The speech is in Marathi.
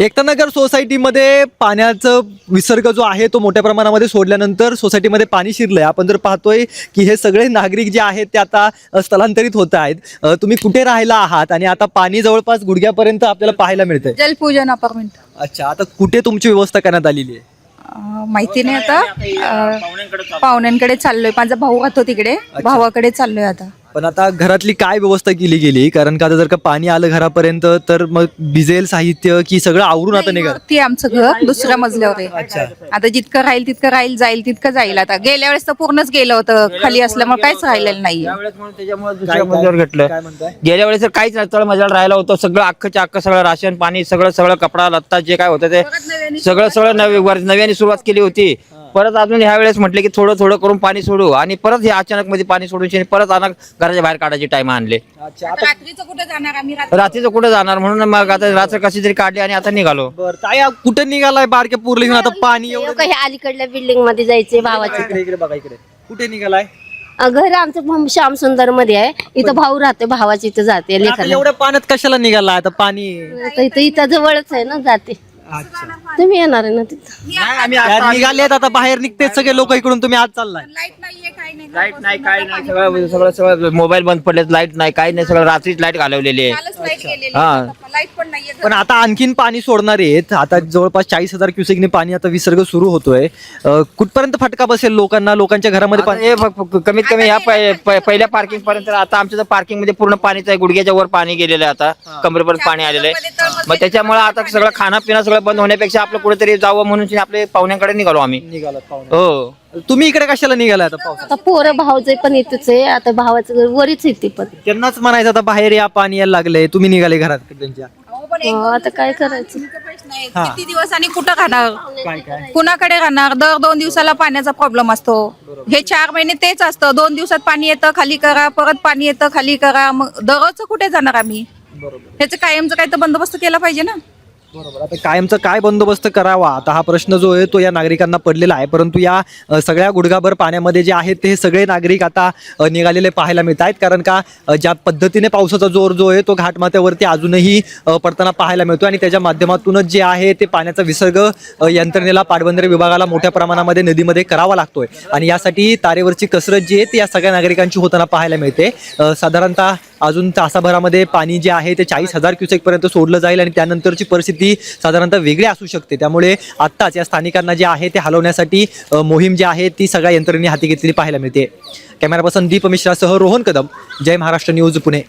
एकतानगर सोसायटीमध्ये पाण्याचं विसर्ग जो आहे तो मोठ्या प्रमाणामध्ये सोडल्यानंतर सोसायटीमध्ये पाणी शिरलंय. आपण जर पाहतोय की हे सगळे नागरिक जे आहेत ते आता स्थलांतरित होत आहेत. तुम्ही कुठे राहिला आहात आणि आता पाणी जवळपास गुडघ्यापर्यंत आपल्याला पाहायला मिळतंय? जलपूजन अपार्टमेंट. अच्छा आता कुठे तुमची व्यवस्था करण्यात आलेली आहे? माहिती नाही आता. पाहुण्यांकडे चाललोय. माझा भाऊ राहतो तिकडे. भावाकडे चाललोय आता. पण आता घरातली काय व्यवस्था केली गेली? कारण का आता जर का पाणी आलं घरापर्यंत तर मग भिजेल साहित्य की सगळं आवरून आता निघाल ती आमचं घर दुसऱ्या मजल्यावर आहे. आता जितकं राहील तितकं राहील जाईल तितकं जाईल. आता गेल्या वेळेस तर पूर्णच गेलं होतं खाली असल्यामुळे काहीच राहिलेलं नाहीये. त्यावेळेस म्हणून त्याच्यामुळे दुसऱ्या मजल्यावर काय घेतलं. म्हणताय? गेल्या वेळेस तर काहीच नाही तळ मजल्यावर राहिला होतं. सगळं अख्खच्या अख्खं सगळं राशन पाणी सगळं सगळं कपडा लत्ता जे काय होतं ते सगळं सगळं नवे वर- नव्याने सुरुवात केली होती. परत अजून ह्या वेळेस म्हटले की थोडं थोडं करून पाणी सोडू आणि परत हे अचानक मध्ये पाणी सोडून शनी परत अचानक घराच्या बाहेर काढायचे टाइम आणले. अच्छा आता रात्रीचं कुठे जाणार आम्ही? रात्री रात्रीचं कुठं जाणार? म्हणून मग आता रात्र कशी तरी काढली आणि आता निघालो. बर काय कुठे निघालाय बारक्या पूर्ला घेऊन आता पाणी एवढं काही अलीकडल्या बिल्डिंगमध्ये जायचे भावाचे. इकडे इकडे बघा इकडे. कुठे निघालाय? घर आमचं श्याम सुंदरमध्ये आहे. इथं भाऊ राहते भावाची इथं जाते आता एवढ्या पाण्यात कशाला निघालाय? आता पाणी आता इथं इथं जवळच आहे ना जाते. तुम्ही येणार आहे ना तिथं? त्या निघालेत आता बाहेर निघतेत सगळे लोक इकडून तुम्ही आज चाललाय. लाइट नाहीये काही नाही. लाइट नाही काय नाही सगळं सगळं सगळं मोबाईल बंद पडलेत लाइट नाही काही नाही सगळं रात्रीच लाइट घालवलेली आहे. कालच लाइट गेलेली हा. लाइट पण आता आणखीन पाणी सोडणार आहेत. आता जवळपास चाळीस हजार क्युसेकने पाणी आता विसर्ग सुरू होतोय. अं, कुठपर्यंत फटका बसेल लोकांना? लोकांच्या घरामध्ये आता पाणी हे कमीत कमी ह्या पहि- प- पहिल्या पार्किंग पर्यंत आता आमच्या पार्किंगमध्ये पूर्ण पाणीच आहे. गुडघ्याच्या वर पाणी गेलेलं आहे आता. कमरेपर्यंत पाणी आलेलं आहे. मग त्याच्यामुळे आता सगळं खाणं पिणं सगळं बंद होण्यापेक्षा आपलं कुठेतरी जावं म्हणून आपले पाहुण्यांकडे निघालो आम्ही. हो. तुम्ही इकडे कशाला निघालाय आता पोरं भाऊचे पण इथंच आहे. आता भावाचं घर वरीच येते पण. त्यांनाच म्हणायचं आता बाहेर या पाणी यायला लागलंय. तुम्ही निघाले घरात त्यांच्या. आता काय करायचं. किती दिवस आणि कुठं राहणार? कुणाकडे राहणार? दर दोन दिवसाला पाण्याचा प्रॉब्लेम असतो. हे चार महिने तेच असतं. दोन दिवसात पाणी येतं खाली करा परत पाणी येतं खाली करा. मग दररोज कुठे जाणार आम्ही? ह्याचं कायमचं काही तर बंदोबस्त केला पाहिजे ना? बरोबर. आता कायमचा काय बंदोबस्त करावा? आता हा प्रश्न जो आहे तो या नागरिकांना पडलेला आहे. परंतु या अ, सगळ्या गुडघाभर पाण्यामध्ये जे आहेत ते सगळे नागरिक आता अ, निघालेले पाहायला मिळत आहेत कारण का अ, ज्या पद्धतीने पावसाचा जोर जो आहे तो घाटमाथ्यावरती अजूनही अ, पडताना पाहायला मिळतो आणि त्याच्या माध्यमातूनच जे आहे ते पाण्याचा विसर्ग अ, यंत्रणेला पाटबंधारे विभागाला मोठ्या प्रमाणामध्ये नदीमध्ये करावा लागतोय. आणि यासाठी तारेवरची कसरत जी आहे ती या सगळ्या नागरिकांची होताना पाहायला मिळते. अ, साधारणतः अजून तासाभरामध्ये पाणी जे आहे ते चाळीस हजार क्युसेक पर्यंत सोडलं जाईल. आणि त्यानंतरची परिस्थिती साधारणतः वेगळी असू शकते. त्यामुळे आत्ताच या स्थानिकांना जे आहे ते हलवण्यासाठी मोहीम जी आहे ती सगळ्या यंत्रणेने हाती घेतलेली पाहायला मिळते. कॅमेरा पर्सन दीप मिश्रासह रोहन कदम जय महाराष्ट्र न्यूज पुणे.